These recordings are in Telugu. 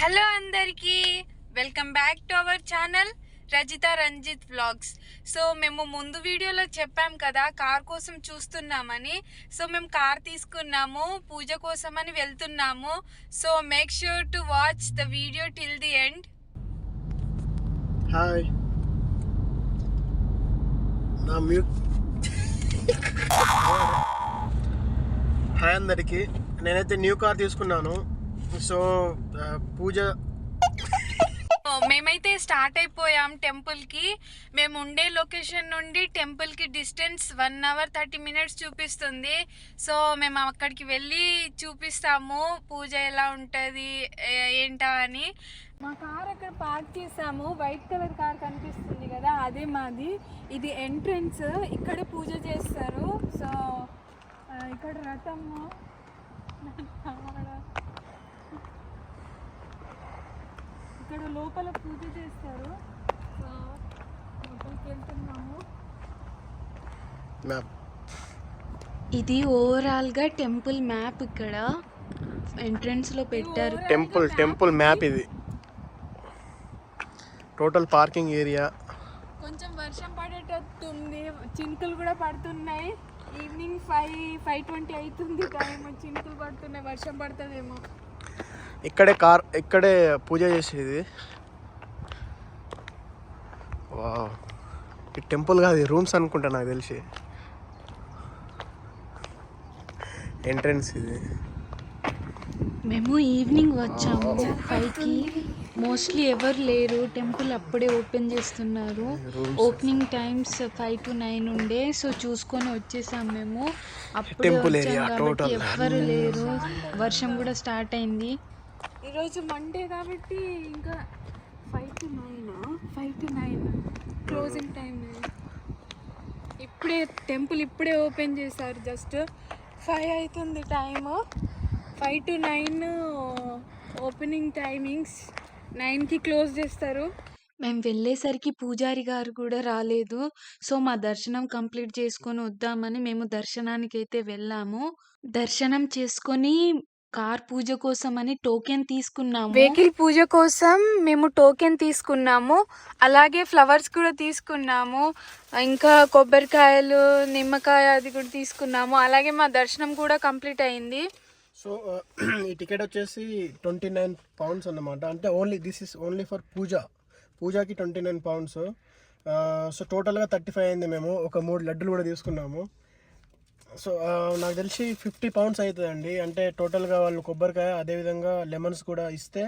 హలో అందరికీ. Welcome back to our channel Rajitha Ranjith vlogs so మేము ముందు వీడియోలో చెప్పాం కదా కార్ కోసం చూస్తున్నామని. సో మేము కార్ తీసుకున్నాము పూజ కోసం అని వెళ్తున్నాము. So make sure to watch the video till the end hi నా మ్యూట్ హాయ్ అందరికి. నేనైతే న్యూ కార్ తీసుకున్నాను. సో పూజ. మేమైతే స్టార్ట్ అయిపోయాం టెంపుల్కి మేము ఉండే లొకేషన్ నుండి టెంపుల్కి distance one hour thirty minutes చూపిస్తుంది. సో మేము అక్కడికి వెళ్ళి చూపిస్తాము పూజ ఎలా ఉంటుంది ఏంటా అని. మా కార్ అక్కడ పార్క్ చేసాము. వైట్ కలర్ కార్ కనిపిస్తుంది కదా అదే మాది. ఇది ఎంట్రన్స్. ఇక్కడ పూజ చేస్తారు. సో ఇక్కడ రథము. ఇక్కడ లోపల పూజ చేస్తారు. వెళ్తున్నాము. మ్యాప్ ఇది ఓవరాల్గా టెంపుల్ మ్యాప్ ఇక్కడ. ఎంట్రన్స్లో పెట్టారు. టెంపుల్ టెంపుల్ మ్యాప్ ఇది. టోటల్ పార్కింగ్ ఏరియా కొంచెం వర్షం పడేటట్టు ఉంది చినుకులు కూడా పడుతున్నాయి. ఈవినింగ్ ఫైవ్ ఫైవ్ ట్వంటీ అవుతుంది టైం చినుకులు పడుతున్నాయి. వర్షం పడుతుందేమో. ఇక్కడే కార్ ఇక్కడే పూజ చేసేది. వావ్. ఈ టెంపుల్ కాదు రూమ్స్ అనుకుంటా నాకు తెలిసి. ఎంట్రన్స్ ఇది. మేము ఈవినింగ్ వచ్చాము ఫైవ్కి మోస్ట్లీ ఎవరు లేరు టెంపుల్ అప్పుడే ఓపెన్ చేస్తున్నారు. Opening times five to nine ఉండే సో చూసుకొని వచ్చేసాం మేము. అప్పుడే వచ్చాం కాబట్టి. ఎవ్వరు లేరు. వర్షం కూడా స్టార్ట్ అయింది. ఈరోజు మండే కాబట్టి ఇంకా five to nine five to nine closing time ఇప్పుడే టెంపుల్ ఇప్పుడే ఓపెన్ చేశారు. జస్ట్ ఫైవ్ అవుతుంది time five to nine opening timings నైన్కి క్లోజ్ చేస్తారు. మేము వెళ్ళేసరికి పూజారి గారు కూడా రాలేదు. సో మా దర్శనం కంప్లీట్ చేసుకొని వద్దామని మేము దర్శనానికి అయితే వెళ్ళాము. దర్శనం చేసుకొని కార్ పూజ కోసం అని టోకెన్ తీసుకున్నాము. వెహికల్ పూజ కోసం మేము టోకెన్ తీసుకున్నాము. అలాగే ఫ్లవర్స్ కూడా తీసుకున్నాము. ఇంకా కొబ్బరికాయలు నిమ్మకాయ అది కూడా తీసుకున్నాము. అలాగే మా దర్శనం కూడా కంప్లీట్ అయింది. సో ఈ టికెట్ వచ్చేసి ట్వంటీ నైన్ పౌండ్స్ అన్నమాట. అంటే only this is only for puja. పూజకి ట్వంటీ నైన్ పౌండ్స్. సో టోటల్గా థర్టీ ఫైవ్ అయింది మేము. ఒక మూడు లడ్డులు కూడా తీసుకున్నాము. సో నాకు తెలిసి ఫిఫ్టీ పౌండ్స్ అవుతుందండి. అంటే టోటల్గా వాళ్ళు కొబ్బరికాయ అదేవిధంగా లెమన్స్ కూడా ఇస్తే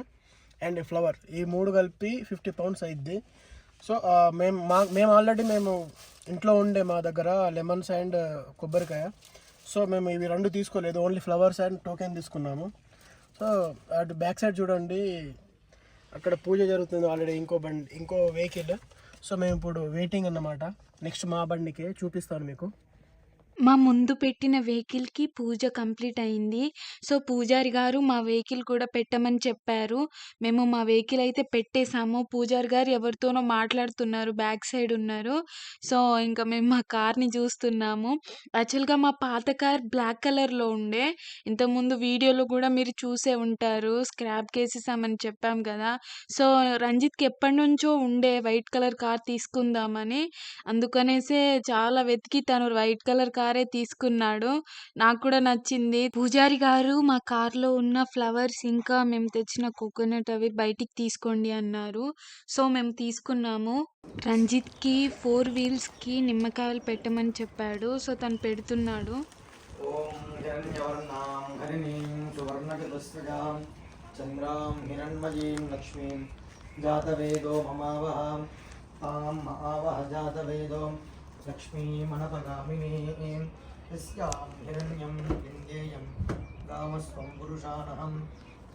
అండ్ ఫ్లవర్. ఈ మూడు కలిపి ఫిఫ్టీ పౌండ్స్ అయిద్ది. సో మేము మా మేము ఆల్రెడీ మేము ఇంట్లో ఉండే మా దగ్గర లెమన్స్ అండ్ కొబ్బరికాయ. సో మేము ఇవి రెండు తీసుకోలేదు. ఓన్లీ ఫ్లవర్స్ అండ్ టోకెన్ తీసుకున్నాము. సో అటు బ్యాక్ సైడ్ చూడండి. అక్కడ పూజ జరుగుతుంది ఆల్రెడీ ఇంకో బండి ఇంకో వెహికల్. సో మేము ఇప్పుడు వెయిటింగ్ అన్నమాట. నెక్స్ట్ మా బండికే చూపిస్తాను మీకు. మా ముందు పెట్టిన వెహికల్కి పూజ కంప్లీట్ అయింది. సో పూజారి గారు మా వెహికల్ కూడా పెట్టమని చెప్పారు. మేము మా వెహికల్ అయితే పెట్టేశాము. పూజారి గారు ఎవరితోనో మాట్లాడుతున్నారు. బ్యాక్ సైడ్ ఉన్నారు. సో ఇంకా మేము మా కార్ని చూస్తున్నాము. యాక్చువల్గా మా పాత కార్ బ్లాక్ కలర్లో ఉండే. ఇంతకుముందు వీడియోలో కూడా మీరు చూసే ఉంటారు. స్క్రాప్ కేసేసామని చెప్పాం కదా. సో రంజిత్కి ఎప్పటి నుంచో ఉండే వైట్ కలర్ కార్ తీసుకుందామని. అందుకనేసే చాలా వెతికి తను వైట్ కలర్ కార్ గారే తీసుకున్నాడు. నాకు కూడా నచ్చింది. పూజారి గారు మా కార్లో ఉన్న ఫ్లవర్స్ ఇంకా మేము తెచ్చిన కోకోనట్ అవి బయటికి తీసుకోండి అన్నారు. సో మేము తీసుకున్నాము. రంజిత్కి ఫోర్ వీల్స్కి నిమ్మకాయలు పెట్టమని చెప్పాడు. సో తను పెడుతున్నాడు. మమావహ. తాం మహావహ ममावहां तां महावह जातवेदो लक्ष्मीमनपगामिनीं यस्यां हिरण्यं विन्देयं गामस्त्वं पुरुषानहम्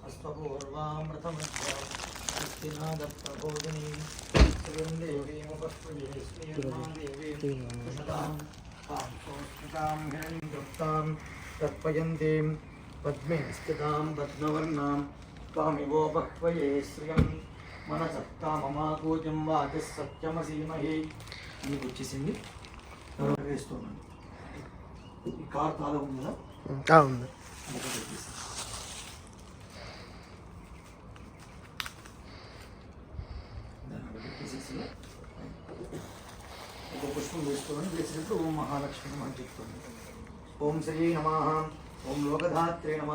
अस्त्वपूर्वामृतमध्यां हस्तिनादप्रबोधिनीं श्रियं देवीमुपस्पये श्रीर्मादेवीं कुशतां तां सोऽस्मितां हिरण्यगुप्तां तर्पयन्तीं पद्मे स्थितां पद्मवर्णां त्वामिवोपह्वये श्रियं మనసత్తా మమాకూజం వాచ సత్యమసీమహి మీకు వచ్చేసింది ఎవరు వేస్తున్నాను. ఈ కార్ తాళం ఉంది? ఉంది. ఒక పుష్పం వేసుకోమని వేసినప్పుడు ఓం మహాలక్ష్మి అని చెప్తుంది. ఓం శ్రీ నమ ఓం లోకధాత్రే నమ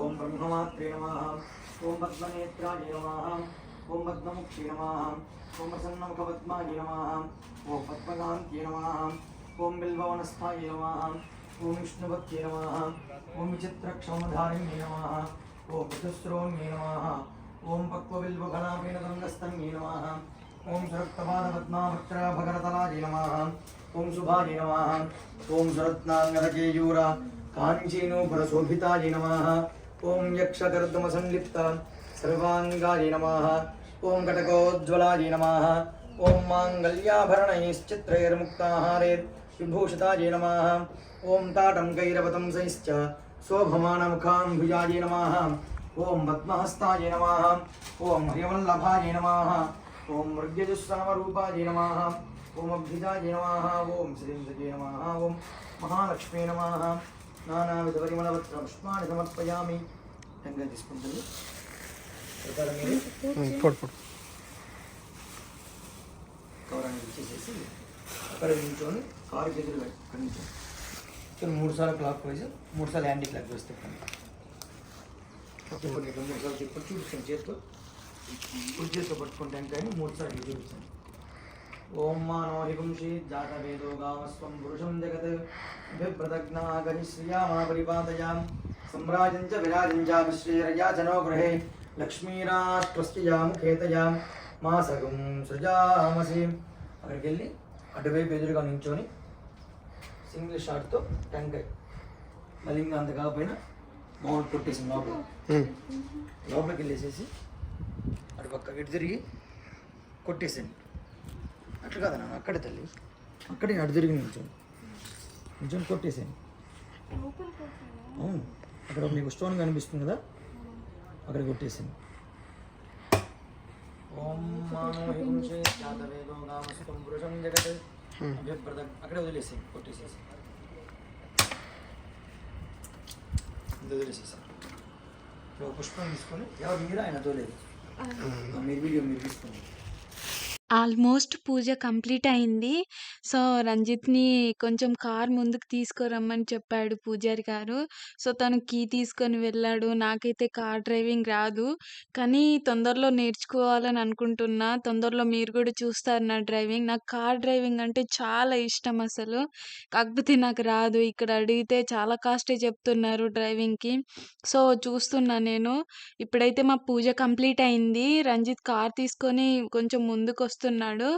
ఓం బ్రహ్మమాత్రే నమ ఓం పద్మనేత్రాయ నమ ఓం పద్మముక్షి నమ ఓం ప్రసన్నముఖపద్మాయ నమ ఓం పద్మకాంత్య నమ ఓం బిల్వవనస్థాయ నమ ఓం విష్ణుభక్తి నమ ఓం విచిత్రక్షమధారిణ్య నమ ఓం చతుస్రోణ్య నమ ఓం పక్వబిల్వగణాపేణ గంగస్తన్యే నమ ఓం సురక్తపాదపద్మావక్త్రాభగరతలాయ నమ ఓం శుభాయ నమ ఓం సురత్నాంగదకేయూర కాంచీనూపురశోభితాయ నమ ఓం యక్షకర్దమసంలిప్త సర్వాంగాయ నమ ఓం కటకోజ్వలాయ నమ ఓం మాంగళ్యాభరణైశ్చిత్రైర్ముక్తాహారైర్ విభూషితాయ నమ ఓం తాటంకైరవతంసైశ్చ శోభమానముఖాంభుజాయ నమ ఓం పద్మహస్తాయ నమ ఓం హరివల్లభాయ నమ ఓం మృగ్యజుస్సనమరూపాయ నమ ఓం అభ్యుజాయ నమ ఓం శ్రీంసజే నమ ఓం మహాలక్ష్మీ నమ నానావిధ పరిమళవత్ర పుష్పాన్ని పొడు పొడు కవరాన్ని ఇచ్చేసేసి అక్కడ నించొని కారు చేతులు పెట్టి అక్కడ నించొని ఇక్కడ మూడు సార్లు క్లాక్ వైజ్ మూడు సార్లు యాంటీ క్లాక్ వైజ్ తిప్పండి తిప్పండి ఇట్లా మూడు సార్లు తిప్పండి చూపిస్తాను చేతితో కుడి చేతితో పట్టుకుంటే కానీ మూడు సార్లు ఇట్లా చూపిస్తాను ఓం మానో హిపుంషి జాత వేదో గామస్వం పురుషం జగత్ బిభ్రతజ్ఞాగని శ్రియామా పరిపాతయాం సమ్రాజం చ విరాజం చ విశ్రీరయా జనో గృహే లక్ష్మీరాష్ట్రస్య ముఖేతయాం మాసగం సృజామసి. అక్కడికి వెళ్ళి అటువైపు ఎదురుగా నించొని సింగిల్ షాట్తో టెంకాయ్ మళ్ళీ ఇంకా అంత కాకపోయినా మామూలు కొట్టేసి లోపల. లోపలికి వెళ్ళేసేసి అటు పక్క ఇటు తిరిగి కొట్టేసేయండి అట్లా కాదు నాన్న అక్కడే తల్లి. అక్కడే అటు తిరిగి నిల్చోండి నిల్చొని కొట్టేసేయండి అవును. అక్కడ మీకు స్టోన్ కనిపిస్తుంది కదా? అక్కడ కొట్టేసింది. అభ్యప్రద అక్కడే వదిలేసి కొట్టేసేసి ఇది వదిలేసేసి ఇప్పుడు ఒక పుష్పం తీసుకొని ఎవరు మీరు ఆయన తోలేదు. మీరు వీడియో మీరు తీసుకోండి. ఆల్మోస్ట్ పూజ కంప్లీట్ అయింది. సో రంజిత్ని కొంచెం కార్ ముందుకు తీసుకురమ్మని చెప్పాడు పూజారి గారు. సో తను కీ తీసుకొని వెళ్ళాడు. నాకైతే కార్ డ్రైవింగ్ రాదు. కానీ తొందరలో నేర్చుకోవాలని అనుకుంటున్నా. తొందరలో మీరు కూడా చూస్తారు నా డ్రైవింగ్. నాకు కార్ డ్రైవింగ్ అంటే చాలా ఇష్టం అసలు. కాకపోతే నాకు రాదు. ఇక్కడ అడిగితే చాలా కాస్టే చెప్తున్నారు డ్రైవింగ్కి. సో చూస్తున్నా నేను. ఇప్పుడైతే మా పూజ కంప్లీట్ అయింది. రంజిత్ కార్ తీసుకొని కొంచెం ముందుకు వస్తున్నాడు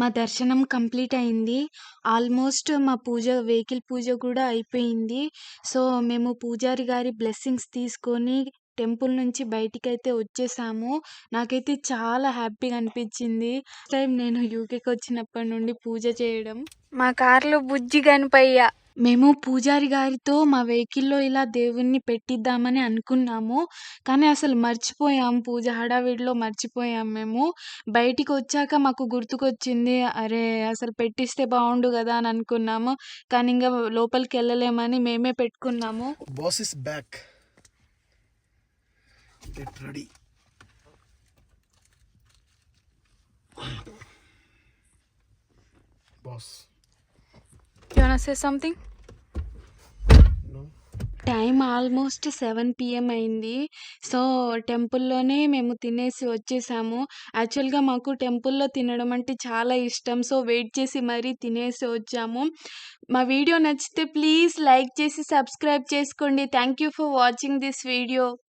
మా దర్శనం కంప్లీట్ అయింది. ఆల్మోస్ట్ మా పూజ వెహికల్ పూజ కూడా అయిపోయింది. సో మేము పూజారి గారి బ్లెస్సింగ్స్ తీసుకొని టెంపుల్ నుంచి బయటికి అయితే వచ్చేసాము. నాకైతే చాలా హ్యాపీగా అనిపించింది. టైం నేను యూకేకి వచ్చినప్పటి నుండి పూజ చేయడం. మా కార్లో బుజ్జి కనిపయ్యా మేము పూజారి గారితో మా వెహికల్‌లో ఇలా దేవుడిని పెట్టిద్దామని అనుకున్నాము. కానీ అసలు మర్చిపోయాం. పూజ హడావిడిలో మర్చిపోయాం మేము. బయటికొచ్చాక మాకు గుర్తుకొచ్చింది. అరే! అసలు పెట్టిస్తే బావుండు గదా! అని అనుకున్నాము. కానీ ఇంగ లోపలికెళ్ళలేమని మేమే పెట్టుకున్నాము. Boss is back get ready boss you want say something time almost seven PM అయింది. సో, టెంపుల్‌లోనే మేము తినేసి వచ్చేసాము. యాక్చువల్‌గా మాకు టెంపుల్‌లో తినడం అంటే చాలా ఇష్టం. సో, వెయిట్ చేసి మరీ తినేసి వచ్చాము. మా వీడియో నచ్చితే ప్లీజ్ లైక్ చేసి సబ్స్క్రైబ్ చేసుకోండి. Thank you for watching this video.